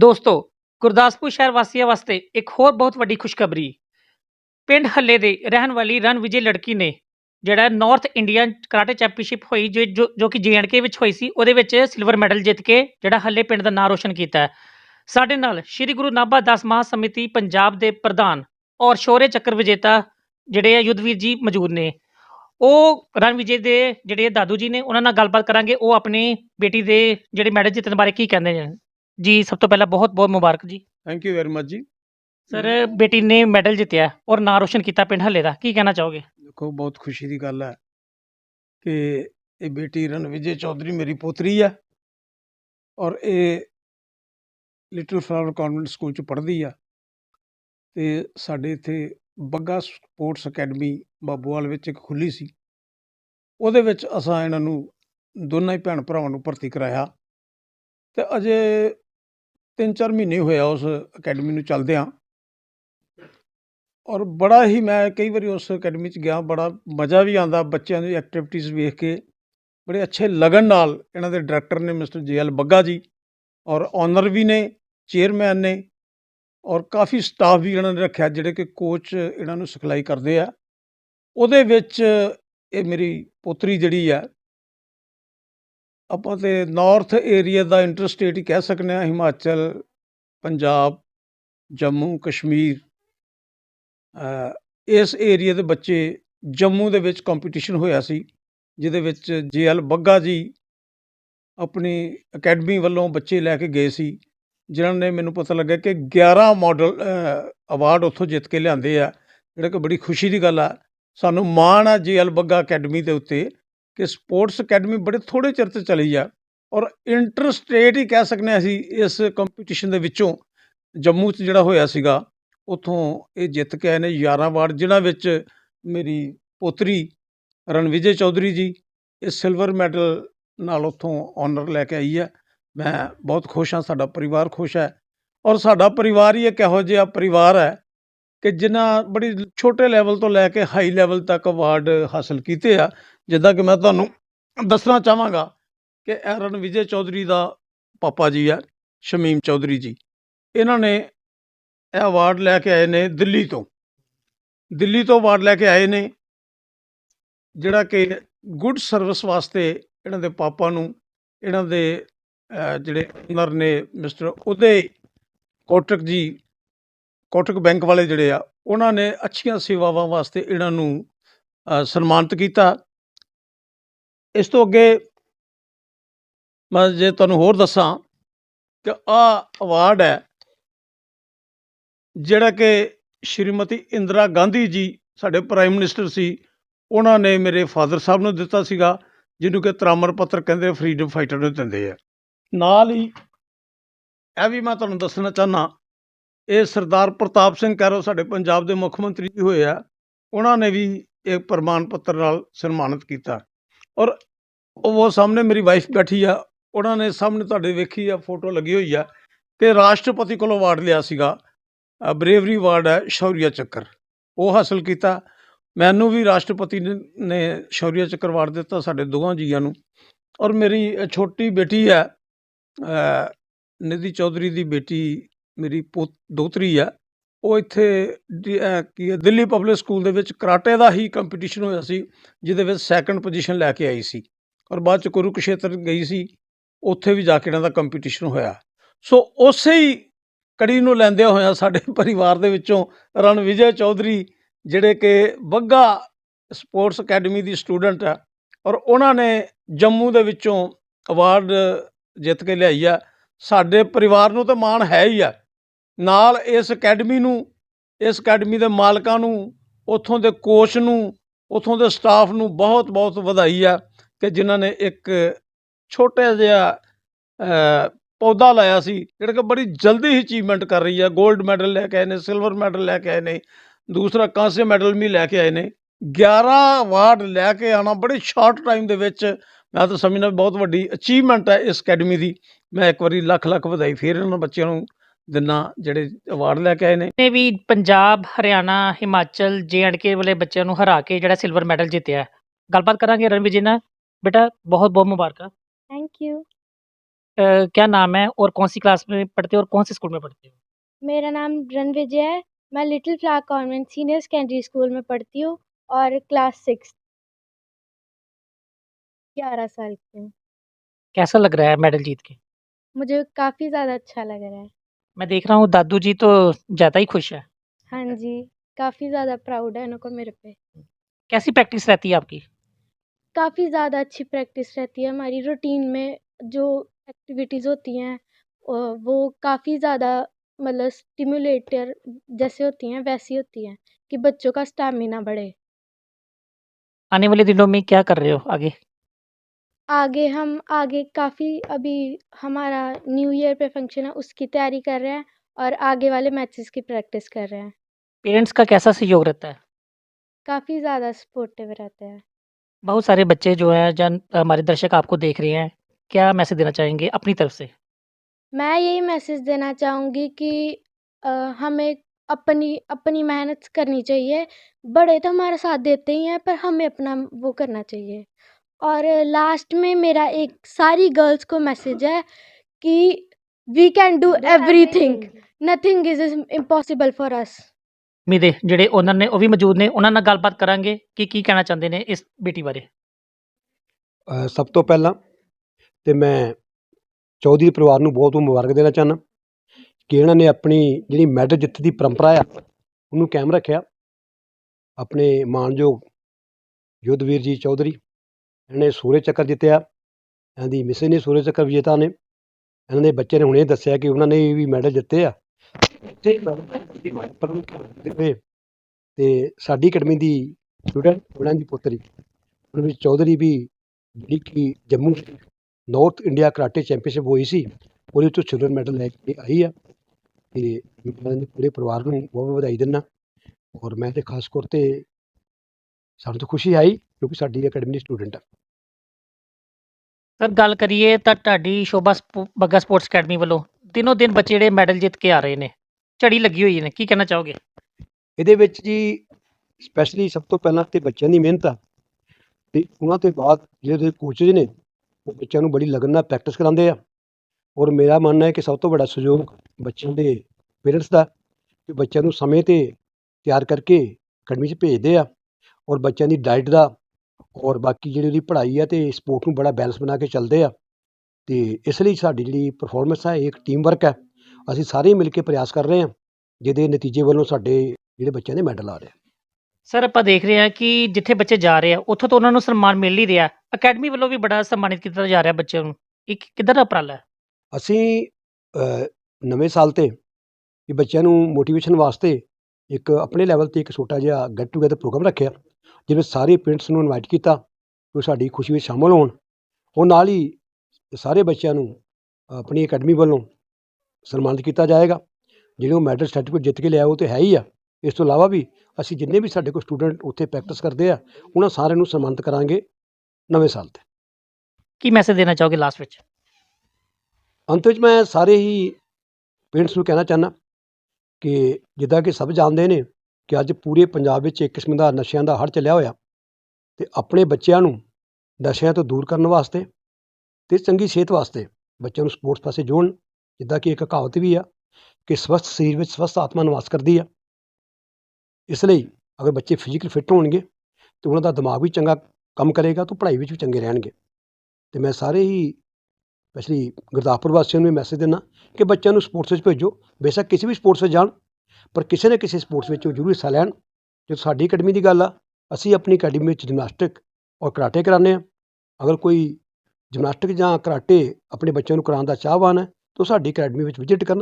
ਦੋਸਤੋ, ਗੁਰਦਾਸਪੁਰ ਸ਼ਹਿਰ ਵਾਸੀਆਂ ਵਾਸਤੇ ਇੱਕ ਹੋਰ ਬਹੁਤ ਵੱਡੀ ਖੁਸ਼ਖਬਰੀ। ਪਿੰਡ ਹੱਲੇ ਦੇ ਰਹਿਣ ਵਾਲੀ ਰਨ ਵਿਜੇ ਲੜਕੀ ਨੇ ਜਿਹੜਾ ਨਾਰਥ ਇੰਡੀਅਨ ਕਰਾਟੇ ਚੈਂਪੀਅਨਸ਼ਿਪ ਹੋਈ, ਜੋ ਜੋ- ਜੋ ਕਿ ਜੀਐਨਕੇ ਵਿੱਚ ਹੋਈ ਸੀ, ਉਹਦੇ ਵਿੱਚ ਸਿਲਵਰ ਮੈਡਲ ਜਿੱਤ ਕੇ ਜਿਹੜਾ ਹੱਲੇ ਪਿੰਡ ਦਾ ਨਾਂ ਰੋਸ਼ਨ ਕੀਤਾ ਸਾਡੇ ਨਾਲ ਸ੍ਰੀ ਗੁਰੂ ਨਾਭਾ ਦਾਸ ਮਹਾ ਸਮਿਤੀ ਪੰਜਾਬ ਦੇ ਪ੍ਰਧਾਨ ਔਰ ਸ਼ੌਰਯ ਚੱਕਰ ਵਿਜੇਤਾ ਜਿਹੜੇ ਆ ਯੁੱਧਵੀਰ ਜੀ ਮੌਜੂਦ ਨੇ। ਉਹ ਰਨ ਵਿਜੇ ਦੇ ਜਿਹੜੇ ਦਾਦੂ ਜੀ ਨੇ, ਉਹਨਾਂ ਨਾਲ ਗੱਲਬਾਤ ਕਰਾਂਗੇ। ਉਹ ਆਪਣੀ ਬੇਟੀ ਦੇ ਜਿਹੜੇ ਮੈਡਲ ਜਿੱਤਣ ਬਾਰੇ ਕੀ ਕਹਿੰਦੇ ਨੇ? ਜੀ ਸਭ ਤੋਂ ਪਹਿਲਾਂ ਬਹੁਤ ਬਹੁਤ ਮੁਬਾਰਕ ਜੀ। ਥੈਂਕ ਯੂ ਵੈਰੀ ਮਚ ਜੀ। ਸਰ ਬੇਟੀ ਨੇ ਮੈਡਲ ਜਿੱਤਿਆ ਔਰ ਨਾਂ ਰੋਸ਼ਨ ਕੀਤਾ ਪਿੰਡ ਹੱਲੇ ਦਾ। ਕੀ ਕਹਿਣਾ ਚਾਹੋਗੇ? ਦੇਖੋ ਬਹੁਤ ਖੁਸ਼ੀ ਦੀ ਗੱਲ ਹੈ ਕਿ ਇਹ ਬੇਟੀ ਰਣਵਿਜੇ ਚੌਧਰੀ ਮੇਰੀ ਪੋਤਰੀ ਹੈ ਔਰ ਇਹ ਲਿਟਲ ਫਲਾਵਰ ਕਨਵੈਂਟ ਸਕੂਲ ਚ ਪੜ੍ਹਦੀ ਆ ਤੇ ਸਾਡੇ ਇੱਥੇ ਬੱਗਾ ਸਪੋਰਟਸ ਅਕੈਡਮੀ ਬਾਬੂਵਾਲ ਵਿੱਚ ਇੱਕ ਖੁੱਲੀ ਸੀ। ਉਹਦੇ ਵਿੱਚ ਅਸਾਂ ਇਹਨਾਂ ਨੂੰ ਦੋਨਾਂ ਹੀ ਭੈਣ ਭਰਾਵਾਂ ਨੂੰ ਭਰਤੀ ਕਰਾਇਆ ਤੇ ਅਜੇ 3-4 ਮਹੀਨੇ ਹੋਇਆ ਉਸ ਅਕੈਡਮੀ ਨੂੰ ਚੱਲਦਿਆਂ। ਔਰ ਬੜਾ ਹੀ ਮੈਂ ਕਈ ਵਾਰੀ ਉਸ ਅਕੈਡਮੀ 'ਚ ਗਿਆ, ਬੜਾ ਮਜ਼ਾ ਵੀ ਆਉਂਦਾ ਬੱਚਿਆਂ ਦੀ ਐਕਟੀਵਿਟੀਜ਼ ਵੇਖ ਕੇ। ਬੜੇ ਅੱਛੇ ਲਗਨ ਨਾਲ ਇਹਨਾਂ ਦੇ ਡਾਇਰੈਕਟਰ ਨੇ ਮਿਸਟਰ ਜੇਐਲ ਬੱਗਾ ਜੀ ਔਰ ਓਨਰ ਵੀ ਨੇ ਚੇਅਰਮੈਨ ਨੇ ਔਰ ਕਾਫੀ ਸਟਾਫ ਵੀ ਇਹਨਾਂ ਨੇ ਰੱਖਿਆ ਜਿਹੜੇ ਕਿ ਕੋਚ ਇਹਨਾਂ ਨੂੰ ਸਿਖਲਾਈ ਕਰਦੇ ਆ। ਉਹਦੇ ਵਿੱਚ ਇਹ ਮੇਰੀ ਪੋਤਰੀ ਜਿਹੜੀ ਆ ਆਪਾਂ ਤੇ ਨਾਰਥ ਏਰੀਆ ਦਾ ਇੰਟਰਸਟੇਟ ਹੀ ਕਹਿ ਸਕਨੇ ਆ ਹਿਮਾਚਲ, ਪੰਜਾਬ, ਜੰਮੂ, ਕਸ਼ਮੀਰ ਇਸ ਏਰੀਆ ਦੇ ਬੱਚੇ ਜੰਮੂ ਦੇ ਵਿੱਚ ਕੰਪੀਟੀਸ਼ਨ ਹੋਇਆ ਸੀ, ਜਿਹਦੇ ਵਿੱਚ ਜੇਐਲ ਬੱਗਾ ਜੀ ਆਪਣੀ ਅਕੈਡਮੀ ਵੱਲੋਂ ਬੱਚੇ ਲੈ ਕੇ ਗਏ ਸੀ, ਜਿਨ੍ਹਾਂ ਨੇ ਮੈਨੂੰ ਪਤਾ ਲੱਗਾ ਕਿ 11 ਮਾਡਲ ਅਵਾਰਡ ਉੱਥੋਂ ਜਿੱਤ ਕੇ ਲਿਆਂਦੇ ਆ, ਜਿਹੜਾ ਕਿ ਬੜੀ ਖੁਸ਼ੀ ਦੀ ਗੱਲ ਆ। ਸਾਨੂੰ ਮਾਣ ਆ ਜੇਐਲ ਬੱਗਾ ਅਕੈਡਮੀ ਦੇ ਉੱਤੇ ਕਿ ਸਪੋਰਟਸ ਅਕੈਡਮੀ ਬੜੇ ਥੋੜੇ ਚਿਰ ਤੋਂ ਚਲੀ ਆ ਔਰ ਇੰਟਰ ਸਟੇਟ ਹੀ ਕਹਿ ਸਕਨੇ ਅਸੀਂ ਇਸ ਕੰਪੀਟੀਸ਼ਨ ਦੇ ਵਿੱਚੋਂ ਜੰਮੂ 'ਚ ਜਿਹੜਾ ਹੋਇਆ ਸੀਗਾ, ਉਥੋਂ ਇਹ ਜਿੱਤ ਕੇ ਆਏ ਨੇ 11 ਅਵਾਰਡ ਜਿਨ੍ਹਾਂ ਵਿੱਚ ਮੇਰੀ ਪੋਤਰੀ ਰਣਵਿਜੇ ਚੌਧਰੀ ਜੀ, ਇਹ ਸਿਲਵਰ ਮੈਡਲ ਨਾਲ ਉਥੋਂ ਆਨਰ ਲੈ ਕੇ ਆਈ ਹੈ। ਮੈਂ ਬਹੁਤ ਖੁਸ਼ ਹਾਂ, ਸਾਡਾ ਪਰਿਵਾਰ ਖੁਸ਼ ਹੈ ਔਰ ਸਾਡਾ ਪਰਿਵਾਰ ਹੀ ਇੱਕ ਇਹੋ ਜਿਹਾ ਪਰਿਵਾਰ ਹੈ ਕਿ ਜਿਨ੍ਹਾਂ ਬੜੀ ਛੋਟੇ ਲੈਵਲ ਤੋਂ ਲੈ ਕੇ ਹਾਈ ਲੈਵਲ ਤੱਕ ਅਵਾਰਡ ਹਾਸਲ ਕੀਤੇ ਆ। ਜਿੱਦਾਂ ਕਿ ਮੈਂ ਤੁਹਾਨੂੰ ਦੱਸਣਾ ਚਾਹਾਂਗਾ ਕਿ ਇਹ ਰਣਵਿਜੇ ਚੌਧਰੀ ਦਾ ਪਾਪਾ ਜੀ ਆ, ਸ਼ਮੀਮ ਚੌਧਰੀ ਜੀ। ਇਹਨਾਂ ਨੇ ਇਹ ਅਵਾਰਡ ਲੈ ਕੇ ਆਏ ਨੇ ਦਿੱਲੀ ਤੋਂ। ਦਿੱਲੀ ਤੋਂ ਅਵਾਰਡ ਲੈ ਕੇ ਆਏ ਨੇ, ਜਿਹੜਾ ਕਿ ਗੁੱਡ ਸਰਵਿਸ ਵਾਸਤੇ ਇਹਨਾਂ ਦੇ ਪਾਪਾ ਨੂੰ, ਇਹਨਾਂ ਦੇ ਜਿਹੜੇ ਓਨਰ ਨੇ ਮਿਸਟਰ ਉਦੇ ਕੋਟਕ ਜੀ, ਕੋਟਕ ਬੈਂਕ ਵਾਲੇ ਜਿਹੜੇ ਆ, ਉਹਨਾਂ ਨੇ ਅੱਛੀਆਂ ਸੇਵਾਵਾਂ ਵਾਸਤੇ ਇਹਨਾਂ ਨੂੰ ਸਨਮਾਨਿਤ ਕੀਤਾ। ਇਸ ਤੋਂ ਅੱਗੇ ਮੈਂ ਜੇ ਤੁਹਾਨੂੰ ਹੋਰ ਦੱਸਾਂ ਕਿ ਆ ਅਵਾਰਡ ਹੈ ਜਿਹੜਾ ਕਿ ਸ਼੍ਰੀਮਤੀ ਇੰਦਰਾ ਗਾਂਧੀ ਜੀ ਸਾਡੇ ਪ੍ਰਾਈਮ ਮਿਨਿਸਟਰ ਸੀ, ਉਹਨਾਂ ਨੇ ਮੇਰੇ ਫਾਦਰ ਸਾਹਿਬ ਨੂੰ ਦਿੱਤਾ ਸੀਗਾ, ਜਿਹਨੂੰ ਕਿ ਤਰਾਮਰ ਪੱਤਰ ਕਹਿੰਦੇ ਫਰੀडम ਫਾਈਟਰ ਨੂੰ ਦਿੰਦੇ ਆ। ਨਾਲ ਹੀ ਇਹ ਵੀ ਮੈਂ ਤੁਹਾਨੂੰ ਦੱਸਣਾ ਚਾਹਨਾ ਇਹ ਸਰਦਾਰ ਪ੍ਰਤਾਪ ਸਿੰਘ ਕੈਰੋ ਸਾਡੇ ਪੰਜਾਬ ਦੇ ਮੁੱਖ ਮੰਤਰੀ ਜੀ ਹੋਏ ਆ, ਉਹਨਾਂ ਨੇ ਵੀ ਇਹ ਪ੍ਰਮਾਣ ਪੱਤਰ ਨਾਲ ਸਨਮਾਨਿਤ ਕੀਤਾ। ਔਰ ਉਹ ਸਾਹਮਣੇ ਮੇਰੀ ਵਾਈਫ ਬੈਠੀ ਆ, ਉਹਨਾਂ ਨੇ ਸਾਹਮਣੇ ਤੁਹਾਡੇ ਵੇਖੀ ਆ ਫੋਟੋ ਲੱਗੀ ਹੋਈ ਆ ਕਿ ਰਾਸ਼ਟਰਪਤੀ ਕੋਲੋਂ ਅਵਾਰਡ ਲਿਆ ਸੀਗਾ। ਬਰੇਵਰੀ ਅਵਾਰਡ ਹੈ ਸ਼ੌਰੀਆ ਚੱਕਰ। ਉਹ ਹਾਸਲ ਕੀਤਾ। ਮੈਨੂੰ ਵੀ ਰਾਸ਼ਟਰਪਤੀ ਨੇ ਸ਼ੌਰੀਆ ਚੱਕਰ ਅਵਾਰਡ ਦਿੱਤਾ ਸਾਡੇ ਦੋਵਾਂ ਜੀਆਂ ਨੂੰ। ਔਰ ਮੇਰੀ ਛੋਟੀ ਬੇਟੀ ਹੈ ਨਿਧੀ ਚੌਧਰੀ ਦੀ ਬੇਟੀ ਮੇਰੀ ਪੋਤ ਦੋਤਰੀ ਆ ਉਹ ਇੱਥੇ ਡੀ- ਕੀ ਦਿੱਲੀ ਪਬਲਿਕ ਸਕੂਲ ਦੇ ਵਿੱਚ ਕਰਾਟੇ ਦਾ ਹੀ ਕੰਪੀਟੀਸ਼ਨ ਹੋਇਆ ਸੀ, ਜਿਹਦੇ ਵਿੱਚ ਸੈਕੰਡ ਪੋਜੀਸ਼ਨ ਲੈ ਕੇ ਆਈ ਸੀ ਔਰ ਬਾਅਦ ਚ ਕੁਰੂਕਸ਼ੇਤਰ ਗਈ ਸੀ, ਉੱਥੇ ਵੀ ਜਾ ਕੇ ਇਹਨਾਂ ਦਾ ਕੰਪੀਟੀਸ਼ਨ ਹੋਇਆ। ਸੋ ਉਸੇ ਹੀ ਕੜੀ ਨੂੰ ਲੈਂਦੇ ਹੋਇਆ ਸਾਡੇ ਪਰਿਵਾਰ ਦੇ ਵਿੱਚੋਂ ਰਣ ਵਿਜੇ ਚੌਧਰੀ, ਜਿਹੜੇ ਕਿ ਬੱਗਾ ਸਪੋਰਟਸ ਅਕੈਡਮੀ ਦੀ ਸਟੂਡੈਂਟ ਆ, ਔਰ ਉਹਨਾਂ ਨੇ ਜੰਮੂ ਦੇ ਵਿੱਚੋਂ ਅਵਾਰਡ ਜਿੱਤ ਕੇ ਲਿਆਈ ਆ। ਸਾਡੇ ਪਰਿਵਾਰ ਨੂੰ ਤਾਂ ਮਾਣ ਹੈ ਹੀ ਆ ਨਾਲ ਇਸ ਅਕੈਡਮੀ ਨੂੰ, ਇਸ ਅਕੈਡਮੀ ਦੇ ਮਾਲਕਾਂ ਨੂੰ, ਉੱਥੋਂ ਦੇ ਕੋਚ ਨੂੰ, ਉੱਥੋਂ ਦੇ ਸਟਾਫ ਨੂੰ ਬਹੁਤ ਬਹੁਤ ਵਧਾਈ ਆ ਕਿ ਜਿਨ੍ਹਾਂ ਨੇ ਇੱਕ ਛੋਟਾ ਜਿਹਾ ਪੌਦਾ ਲਾਇਆ ਸੀ, ਜਿਹੜਾ ਕਿ ਬੜੀ ਜਲਦੀ ਹੀ ਅਚੀਵਮੈਂਟ ਕਰ ਰਹੀ ਹੈ 골ਡ ਮੈਡਲ ਲੈ ਕੇ ਆਏ ਨੇ, ਸਿਲਵਰ ਮੈਡਲ ਲੈ ਕੇ ਆਏ ਨੇ, ਦੂਸਰਾ ਕਾਂਸੇ ਮੈਡਲ ਵੀ ਲੈ ਕੇ ਆਏ ਨੇ। 11 ਅਵਾਰਡ ਲੈ ਕੇ ਆਣਾ ਬੜੇ ਸ਼ਾਰਟ ਟਾਈਮ ਦੇ ਵਿੱਚ, ਮੈਂ ਤਾਂ ਸਮਝਣਾ ਵੀ ਬਹੁਤ ਵੱਡੀ ਅਚੀਵਮੈਂਟ ਹੈ ਇਸ ਅਕੈਡਮੀ ਦੀ। ਮੈਂ ਇੱਕ ਵਾਰੀ ਲੱਖ ਲੱਖ ਵਧਾਈ ਫੇਰ ਇਹਨਾਂ ਬੱਚਿਆਂ ਨੂੰ ਦਿਨਾਂ ਜਿਹੜੇ ਅਵਾਰਡ ਲੈ ਕੇ ਆਏ ਨੇ ਨੇ ਵੀ ਪੰਜਾਬ ਹਰਿਆਣਾ ਹਿਮਾਚਲ ਕੇ ਵਾਲੇ ਬੱਚਿਆਂ ਨੂੰ ਹਰਾ ਕੇ ਜਿਹੜਾ ਸਿਲਵਰ ਮੈਡਲ ਜਿੱਤਿਆ ਹੈ। ਗੱਲਬਾਤ ਕਰਾਂਗੇ ਰਨ ਵਿਜੇ ਨਾਲ ਬੇਟਾ ਬਹੁਤ ਬਹੁਤ ਮੁਬਾਰਕਾਂ Thank you. अ, क्या नाम है और कौन-सी क्लास में पढ़ते हो और कौन से स्कूल में पढ़ते हो? मेरा नाम रणविजय है। मैं Little Flower Convent Senior Secondary School में पढ़ती हूँ और क्लास 6 11 साल की हूँ। कैसा लग रहा है मेडल जीत के? मुझे काफ़ी ज़्यादा अच्छा लग रहा है। मैं देख रहा हूँ दादू जी तो ज़्यादा ही खुश है। हाँ जी, काफ़ी ज़्यादा प्राउड है उनको मेरे पे। कैसी प्रैक्टिस रहती है आपकी? काफ़ी ज़्यादा अच्छी प्रैक्टिस रहती है हमारी रूटीन में जो एक्टिविटीज़ होती हैं वो काफ़ी ज़्यादा मतलब स्टिमुलेटर जैसे होती हैं वैसी होती हैं कि बच्चों का स्टैमिना बढ़े। आने वाले दिनों में क्या कर रहे हो आगे? आगे हम आगे काफ़ी अभी हमारा न्यू ईयर पे फ़ंक्शन है उसकी तैयारी कर रहे हैं और आगे वाले मैचेस की प्रैक्टिस कर रहे हैं। पेरेंट्स का कैसा सहयोग रहता है? काफ़ी ज़्यादा सपोर्टिव रहते हैं। बहुत सारे बच्चे जो हैं जन हमारे दर्शक आपको देख रहे हैं, क्या मैसेज देना चाहेंगे अपनी तरफ़ से? मैं यही मैसेज देना चाहूँगी कि अ, हमें अपनी अपनी मेहनत करनी चाहिए। बड़े तो हमारा साथ देते ही हैं पर हमें अपना वो करना चाहिए। और लास्ट में मेरा एक सारी गर्ल्स को मैसेज है कि we can do everything nothing is impossible for us. ਉਮੀਦ ਹੈ ਜਿਹੜੇ ਓਨਰ ਨੇ ਉਹ ਵੀ ਮੌਜੂਦ ਨੇ ਉਹਨਾਂ ਨਾਲ ਗੱਲਬਾਤ ਕਰਾਂਗੇ ਕਿ ਕੀ ਕਹਿਣਾ ਚਾਹੁੰਦੇ ਨੇ ਇਸ ਬੇਟੀ ਬਾਰੇ। ਅ, ਸਭ ਤੋਂ ਪਹਿਲਾਂ ਤੇ ਮੈਂ ਚੌਧਰੀ ਪਰਿਵਾਰ ਨੂੰ ਬਹੁਤ ਬਹੁਤ ਮੁਬਾਰਕ ਦੇਣਾ ਚਾਹੁੰਦਾ ਕਿ ਇਹਨਾਂ ਨੇ ਆਪਣੀ ਜਿਹੜੀ ਮੈਡਲ ਜਿੱਤ ਦੀ ਪਰੰਪਰਾ ਆ ਉਹਨੂੰ ਕਾਇਮ ਰੱਖਿਆ ਆਪਣੇ ਮਾਣਯੋਗ ਯੁੱਧਵੀਰ ਜੀ ਚੌਧਰੀ ਇਹਨਾਂ ਨੇ ਸੂਰਜ ਚੱਕਰ ਜਿੱਤਿਆ, ਇਹਨਾਂ ਦੀ ਮਿਸੇ ਨੇ ਸੂਰਜ ਚੱਕਰ ਵਿਜੇਤਾ ਨੇ, ਇਹਨਾਂ ਦੇ ਬੱਚੇ ਨੇ ਹੁਣੇ ਦੱਸਿਆ ਕਿ ਉਹਨਾਂ ਨੇ ਵੀ ਮੈਡਲ ਜਿੱਤੇ ਆ। ਤੇ ਤੇ ਸਾਡੀ ਅਕੈਡਮੀ ਦੀ ਸਟੂਡੈਂਟ ਉਹਨਾਂ ਦੀ ਪੁੱਤਰੀ, ਉਹਨਾਂ ਵਿੱਚ ਚੌਧਰੀ ਵੀ ਜਿਹੜੀ ਕਿ Jammu north India karate championship ਹੋਈ ਸੀ, ਉਹਦੇ ਵਿੱਚੋਂ ਸਿਲਵਰ ਮੈਡਲ ਲੈ ਕੇ ਆਈ ਆ। ਤੇ ਮੈਂ ਪੂਰੇ ਪਰਿਵਾਰ ਨੂੰ ਬਹੁਤ ਬਹੁਤ ਵਧਾਈ ਦਿੰਦਾ ਔਰ ਮੈਂ ਤੇ ਖਾਸ ਤੌਰ ਤੇ ਸਾਨੂੰ ਤਾਂ ਖੁਸ਼ੀ ਆਈ ਕਿਉਂਕਿ ਸਾਡੀ ਅਕੈਡਮੀ ਦੀ ਸਟੂਡੈਂਟ ਆ। ਸਰ, ਗੱਲ ਕਰੀਏ ਤਾਂ ਤੁਹਾਡੀ ਸ਼ੋਭਾ ਸਪੋ, ਬੱਗਾ ਸਪੋਰਟਸ ਅਕੈਡਮੀ ਵੱਲੋਂ ਦਿਨੋ ਦਿਨ ਬੱਚੇ ਜਿਹੜੇ ਮੈਡਲ ਜਿੱਤ ਕੇ ਆ ਰਹੇ ਨੇ, ਝੜੀ ਲੱਗੀ ਹੋਈ ਨੇ, ਕੀ ਕਹਿਣਾ ਚਾਹੋਗੇ? ਇਹਦੇ ਵਿੱਚ ਜੀ ਸਪੈਸ਼ਲੀ ਸਭ ਤੋਂ ਪਹਿਲਾਂ ਤੇ ਬੱਚਿਆਂ ਦੀ ਮਿਹਨਤ ਆ, ਤੇ ਉਹਨਾਂ ਤੋਂ ਬਾਅਦ ਜਿਹੜੇ ਕੋਚਿਸ ਨੇ, ਉਹ ਬੱਚਿਆਂ ਨੂੰ ਬੜੀ ਲਗਨ ਨਾਲ ਪ੍ਰੈਕਟਿਸ ਕਰਾਉਂਦੇ ਆ, ਔਰ ਮੇਰਾ ਮੰਨਣਾ ਹੈ ਕਿ ਸਭ ਤੋਂ ਵੱਡਾ ਸਹਿਯੋਗ ਬੱਚਿਆਂ ਦੇ ਪੇਰੈਂਟਸ ਦਾ, ਕਿ ਬੱਚਿਆਂ ਨੂੰ ਸਮੇਂ ਤੇ ਤਿਆਰ ਕਰਕੇ ਅਕੈਡਮੀ 'ਚ ਭੇਜਦੇ ਆ, ਔਰ ਬੱਚਿਆਂ ਦੀ ਡਾਈਟ ਦਾ ਔਰ ਬਾਕੀ ਜਿਹੜੀ ਉਹਦੀ ਪੜ੍ਹਾਈ ਆ ਤੇ ਸਪੋਰਟ ਨੂੰ ਬੜਾ ਬੈਲੈਂਸ ਬਣਾ ਕੇ ਚੱਲਦੇ ਆ ਤੇ ਇਸ ਲਈ ਸਾਡੀ ਜਿਹੜੀ ਪਰਫਾਰਮੈਂਸ ਆ ਇਹ ਇੱਕ ਟੀਮ ਵਰਕ ਹੈ ਅਸੀਂ ਸਾਰੇ ਮਿਲ ਕੇ ਪ੍ਰਯਾਸ ਕਰ ਰਹੇ ਹਾਂ ਜਿਹਦੇ ਨਤੀਜੇ ਵੱਲੋਂ ਸਾਡੇ ਜਿਹੜੇ ਬੱਚਿਆਂ ਦੇ ਮੈਡਲ ਆ ਰਹੇ ਆ। ਸਰ ਆਪਾਂ ਦੇਖ ਰਹੇ ਹਾਂ ਕਿ ਜਿੱਥੇ ਬੱਚੇ ਜਾ ਰਹੇ ਆ ਉੱਥੋਂ ਤੋਂ ਉਹਨਾਂ ਨੂੰ ਸਨਮਾਨ ਮਿਲ ਹੀ ਰਿਹਾ। ਅਕੈਡਮੀ ਵੱਲੋਂ ਵੀ ਬੜਾ ਸਨਮਾਨਿਤ ਕੀਤਾ ਜਾ ਰਿਹਾ ਬੱਚਿਆਂ ਨੂੰ। ਇਹ ਕਿੱਦਾਂ ਦਾ ਉਪਰਾਲਾ ਹੈ? ਅਸੀਂ ਨਵੇਂ ਸਾਲ ਤੇ ਵੀ ਬੱਚਿਆਂ ਨੂੰ ਮੋਟੀਵੇਸ਼ਨ ਵਾਸਤੇ ਇੱਕ ਆਪਣੇ ਲੈਵਲ ਤੇ ਇੱਕ ਛੋਟਾ ਜਿਹਾ ਗੈਟ ਟੂਗੇਦਰ ਪ੍ਰੋਗਰਾਮ ਰੱਖਿਆ। ਵਿੱਚ ਸਾਰੇ ਪੇਰੈਂਟਸ ਨੂੰ ਇਨਵਾਈਟ ਕੀਤਾ ਕਿ ਉਹ ਸਾਡੀ ਖੁਸ਼ੀ ਵਿੱਚ ਸ਼ਾਮਲ ਹੋਣ ਉਹ ਨਾਲ ਹੀ ਸਾਰੇ ਬੱਚਿਆਂ ਨੂੰ ਆਪਣੀ ਅਕੈਡਮੀ ਵੱਲੋਂ ਸਨਮਾਨਿਤ ਕੀਤਾ ਜਾਏਗਾ। ਜਿਹੜੇ ਉਹ ਮੈਡਲ ਸਰਟੀਫਿਕੇਟ ਜਿੱਤ ਕੇ ਲਿਆਏ ਉਹ ਤੇ ਹੈ ਹੀ ਆ। ਇਸ ਤੋਂ ਇਲਾਵਾ ਵੀ ਅਸੀਂ ਜਿੰਨੇ ਵੀ ਸਾਡੇ ਕੋਲ ਸਟੂਡੈਂਟ ਉੱਥੇ ਪ੍ਰੈਕਟਿਸ ਕਰਦੇ ਆ ਉਹਨਾਂ ਸਾਰਿਆਂ ਨੂੰ ਸਨਮਾਨਿਤ ਕਰਾਂਗੇ ਨਵੇਂ ਸਾਲ ਤੇ। ਕੀ ਮੈਸੇਜ ਦੇਣਾ ਚਾਹੋਗੇ ਲਾਸਟ ਵਿੱਚ? ਅੰਤ ਵਿੱਚ ਮੈਂ ਸਾਰੇ ਹੀ ਪੇਰੈਂਟਸ ਨੂੰ ਕਹਿਣਾ ਚਾਹੁੰਦਾ ਕਿ ਜਿੱਦਾਂ ਕਿ ਸਭ ਜਾਣਦੇ ਨੇ ਕਿ ਅੱਜ ਪੂਰੇ ਪੰਜਾਬ ਵਿੱਚ ਇੱਕ ਕਿਸਮ ਦਾ ਨਸ਼ਿਆਂ ਦਾ ਹੜ੍ਹ ਚੱਲਿਆ ਹੋਇਆ ਤੇ ਆਪਣੇ ਬੱਚਿਆਂ ਨੂੰ ਨਸ਼ਿਆਂ ਤੋਂ ਦੂਰ ਕਰਨ ਵਾਸਤੇ ਤੇ ਚੰਗੀ ਸਿਹਤ ਵਾਸਤੇ ਬੱਚਿਆਂ ਨੂੰ ਸਪੋਰਟਸ ਪਾਸੇ ਜੋੜਨ, ਜਿੱਦਾਂ ਕਿ ਇੱਕ ਕਹਾਵਤ ਵੀ ਆ ਕਿ ਸਵਸਥ ਸਰੀਰ ਵਿੱਚ ਸਵਸਥ ਆਤਮਾ ਨਿਵਾਸ ਕਰਦੀ ਆ। ਇਸ ਲਈ ਅਗਰ ਬੱਚੇ ਫਿਜ਼ੀਕਲ ਫਿੱਟ ਹੋਣਗੇ ਤੇ ਉਹਨਾਂ ਦਾ ਦਿਮਾਗ ਵੀ ਚੰਗਾ ਕੰਮ ਕਰੇਗਾ ਤਾਂ ਪੜ੍ਹਾਈ ਵਿੱਚ ਵੀ ਚੰਗੇ ਰਹਿਣਗੇ। ਤੇ ਮੈਂ ਸਾਰੇ ਹੀ ਸਪੈਸ਼ਲੀ ਗੁਰਦਾਸਪੁਰ ਵਾਸੀਆਂ ਨੂੰ ਵੀ ਮੈਸੇਜ ਦਿੰਦਾ ਕਿ ਬੱਚਿਆਂ ਨੂੰ ਸਪੋਰਟਸ ਵਿੱਚ ਭੇਜੋ। ਬੇਸ਼ੱਕ ਕਿਸੇ ਵੀ ਸਪੋਰਟਸ ਵਿੱਚ ਜਾਣ ਪਰ ਕਿਸੇ ਨਾ ਕਿਸੇ ਸਪੋਰਟਸ ਵਿੱਚ ਉਹ ਜ਼ਰੂਰ ਹਿੱਸਾ ਲੈਣ। ਜੇ ਸਾਡੀ ਅਕੈਡਮੀ ਦੀ ਗੱਲ ਆ, ਅਸੀਂ ਆਪਣੀ ਅਕੈਡਮੀ ਵਿੱਚ ਜਿਮਨਾਸਟਿਕ ਔਰ ਕਰਾਟੇ ਕਰਾਉਂਦੇ ਹਾਂ। ਅਗਰ ਕੋਈ ਜਿਮਨਾਸਟਿਕ ਜਾਂ ਕਰਾਟੇ ਆਪਣੇ ਬੱਚਿਆਂ ਨੂੰ ਕਰਾਉਣ ਦਾ ਚਾਹਵਾਨ ਹੈ, ਤਾਂ ਉਹ ਸਾਡੀ ਅਕੈਡਮੀ ਵਿੱਚ ਵਿਜ਼ਿਟ ਕਰਨ।